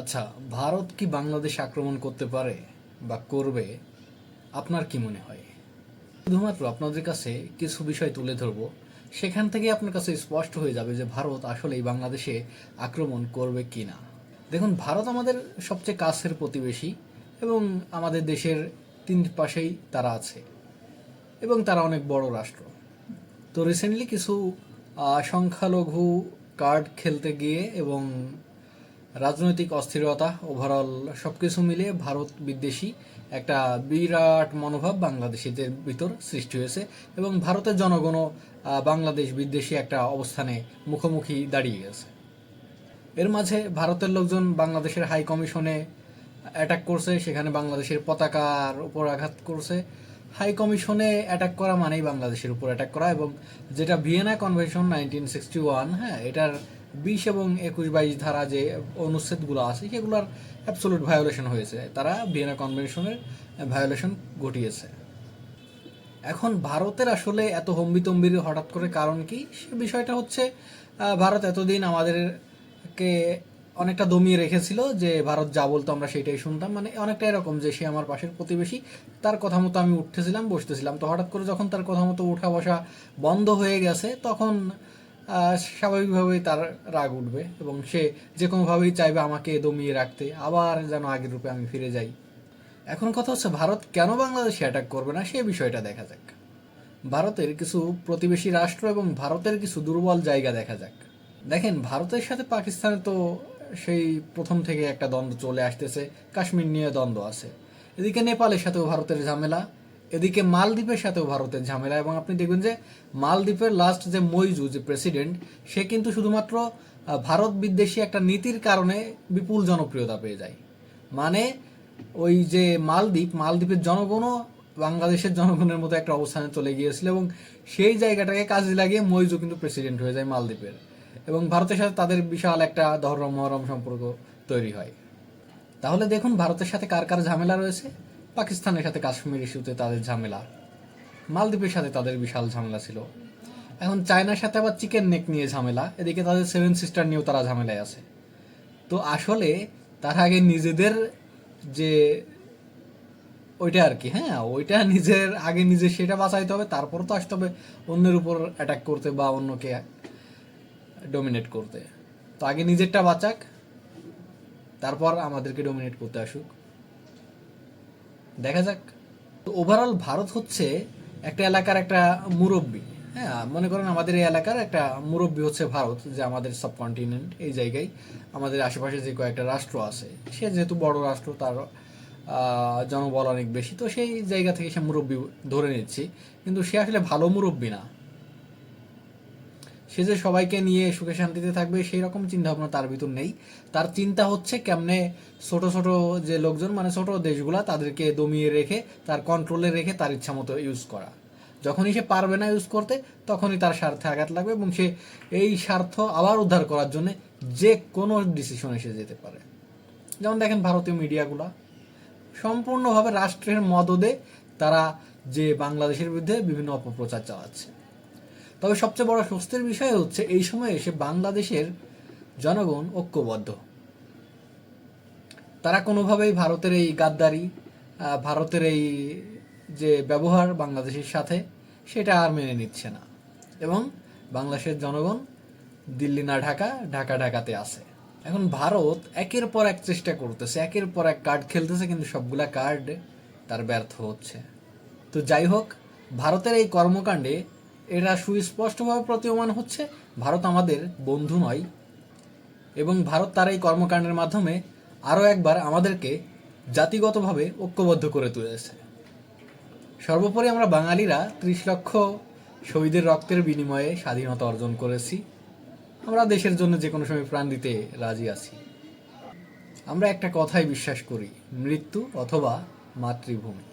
আচ্ছা ভারত কি বাংলাদেশ আক্রমণ করতে পারে বা করবে? আপনার কি মনে হয়? শুধুমাত্র আপনাদের কাছে কিছু বিষয় তুলে ধরব। সেখান থেকে আপনার কাছে স্পষ্ট হয়ে যাবে যে ভারত আসলে এই বাংলাদেশে আক্রমণ করবে কি না দেখুন, ভারত আমাদের সবচেয়ে কাছের প্রতিবেশী এবং আমাদের দেশের তিন পাশেই তারা আছে এবং তারা অনেক বড় রাষ্ট্র। তো রিসেন্টলি কিছু সংখ্যালঘু কার্ড খেলতে গিয়ে এবং রাজনৈতিক অস্থিরতা ওভারঅল সব কিছু মিলিয়ে ভারত বিদ্বেষী একটা বিরাট মনোভাব বাংলাদেশিদের ভিতর সৃষ্টি হয়েছে এবং ভারতের জনগণও বাংলাদেশ বিদ্বেষী একটা অবস্থানে মুখোমুখি দাঁড়িয়ে গেছে। এর মাঝে ভারতের লোকজন বাংলাদেশের হাই কমিশনে অ্যাটাক করছে, সেখানে বাংলাদেশের পতাকার উপর আঘাত করছে। হাই কমিশনে অ্যাটাক করা মানেই বাংলাদেশের উপর অ্যাটাক করা এবং যেটা Vienna convention nineteen sixty one হ্যাঁ এটার বিশ এবং একুশ বাইশ ধারা যে অনুচ্ছেদগুলো আছে, সেগুলোর অ্যাবসোলুট ভায়োলেশন হয়েছে। তারা ভিয়েনা কনভেনশনের ভায়োলেশন ঘটিয়েছে। এখন ভারতের আসলে এত হম্বিতম্বির হঠাৎ করে কারণ কি? সে বিষয়টা হচ্ছে ভারত এতদিন আমাদেরকে অনেকটা দমিয়ে রেখেছিল যে ভারত যা বলতো আমরা সেটাই শুনতাম। মানে অনেকটা এরকম যে সে আমার পাশের প্রতিবেশী, তার কথা মতো আমি উঠতেছিলাম, বসতেছিলাম। তো হঠাৎ করে যখন তার কথা মতো উঠা বসা বন্ধ হয়ে গেছে, তখন স্বাভাবিকভাবেই তার রাগ উঠবে এবং সে যে কোনোভাবেই চাইবে আমাকে দমিয়ে রাখতে, আবার যেন আগের রূপে আমি ফিরে যাই। এখন কথা হচ্ছে, ভারত কেন বাংলাদেশে অ্যাটাক করবে না? সে বিষয়টা দেখা যাক। ভারতের কিছু প্রতিবেশী রাষ্ট্র এবং ভারতের কিছু দুর্বল জায়গা দেখা যাক। দেখেন, ভারতের সাথে পাকিস্তানে তো সেই প্রথম থেকে একটা দ্বন্দ্ব চলে আসতেছে। কাশ্মীর নিয়ে দ্বন্দ্ব আছে। এদিকে নেপালের সাথেও ভারতের ঝামেলা। এদিকে মালদ্বীপের সাথেও ভারতের ঝামেলা এবং আপনি দেখবেন যে মালদ্বীপের লাস্ট যে মইজু যে প্রেসিডেন্ট সে কিন্তু শুধুমাত্র ভারত বিদ্বেষী একটা নীতির কারণে বিপুল জনপ্রিয়তা পেয়ে যায়। মানে ওই যে মালদ্বীপ, মালদ্বীপের জনগণও বাংলাদেশের জনগণের মতো একটা অবস্থানে চলে গিয়েছিল এবং সেই জায়গাটাকে কাজে লাগিয়ে মইজু কিন্তু প্রেসিডেন্ট হয়ে যায় মালদ্বীপের। এবং ভারতের সাথে তাদের বিশাল একটা ধর্ম মহরম সম্পর্ক তৈরি হয়। তাহলে দেখুন, ভারতের সাথে কার কার ঝামেলা রয়েছে? পাকিস্তানের সাথে কাশ্মীর ইস্যুতে তাদের ঝামেলা। মালদ্বীপের সাথে তাদের বিশাল ঝামেলা ছিল। এখন চায়নার সাথে আবার চিকেন নেক নিয়ে ঝামেলা, এদিকে তাদের সেভেন সিস্টার নিয়েও তারা ঝামেলায় আছে। তো আসলে তার আগে নিজেদের যে ওইটা আর কি হ্যাঁ ওইটা নিজের, আগে নিজে সেটা বাঁচাইতে হবে, তারপর তো আসতে হবে অন্যের উপর অ্যাটাক করতে বা অন্যকে ডমিনেট করতে। তো আগে নিজেরটা বাঁচাক, তারপর আমাদেরকে ডমিনেট করতে আসুক। দেখা যাক। তো ওভারঅল ভারত হচ্ছে একটা এলাকার একটা মুরব্বী। হ্যাঁ মনে করেন আমাদের এই এলাকার একটা মুরব্বী হচ্ছে ভারত, যে আমাদের সাবকন্টিনেন্ট এই জায়গায়। আমাদের আশেপাশে যে কয়েকটা রাষ্ট্র আছে, সে যেহেতু বড় রাষ্ট্র, তার জনবল অনেক বেশি, তো সেই জায়গা থেকে সে মুরব্বী ধরে নিচ্ছি। কিন্তু সে আসলে ভালো মুরব্বী না। সে যে সবাইকে নিয়ে সুখে শান্তিতে থাকবে, সেই রকম চিন্তা ভাবনা তার ভিতর নেই। তার চিন্তা হচ্ছে কেমনে ছোট ছোট যে লোকজন মানে ছোট দেশগুলা, তাদেরকে দমিয়ে রেখে, তার কন্ট্রোলে রেখে তার ইচ্ছা মতো ইউজ করা। যখনই সে পারবে না ইউজ করতে, তখনই তার স্বার্থে আঘাত লাগবে এবং সে এই স্বার্থ আবার উদ্ধার করার জন্য যে কোনো ডিসিশন এসে যেতে পারে। যেমন দেখেন ভারতীয় মিডিয়াগুলা সম্পূর্ণভাবে রাষ্ট্রের মদদে তারা যে বাংলাদেশের বিরুদ্ধে বিভিন্ন অপপ্রচার চালাচ্ছে। তবে সবচেয়ে বড় স্বস্তির বিষয় হচ্ছে এই সময়ে এসে বাংলাদেশের জনগণ ঐক্যবদ্ধ। তারা কোনোভাবেই ভারতের এই গাদ্দারি ভারতের এই যে ব্যবহার বাংলাদেশের সাথে, সেটা আর মেনে নিচ্ছে না। এবং বাংলাদেশের জনগণ দিল্লি না ঢাকা ঢাকা ঢাকাতে আছে। এখন ভারত একের পর এক চেষ্টা করতেছে, একের পর এক কার্ড খেলতেছে, কিন্তু সবগুলা কার্ড তার ব্যর্থ হচ্ছে। তো যাই হোক, ভারতের এই কর্মকাণ্ডে এরা সুস্পষ্টভাবে প্রতীয়মান হচ্ছে, ভারত আমাদের বন্ধু নয়। এবং ভারত তার এই কর্মকাণ্ডের মাধ্যমে আরও একবার আমাদেরকে জাতিগতভাবে ঐক্যবদ্ধ করে তুলেছে। সর্বোপরি আমরা বাঙালিরা ত্রিশ লক্ষ শহীদের রক্তের বিনিময়ে স্বাধীনতা অর্জন করেছি। আমরা দেশের জন্য যে কোনো সময় প্রাণ দিতে রাজি আছি। আমরা একটা কথাই বিশ্বাস করি, মৃত্যু অথবা মাতৃভূমি।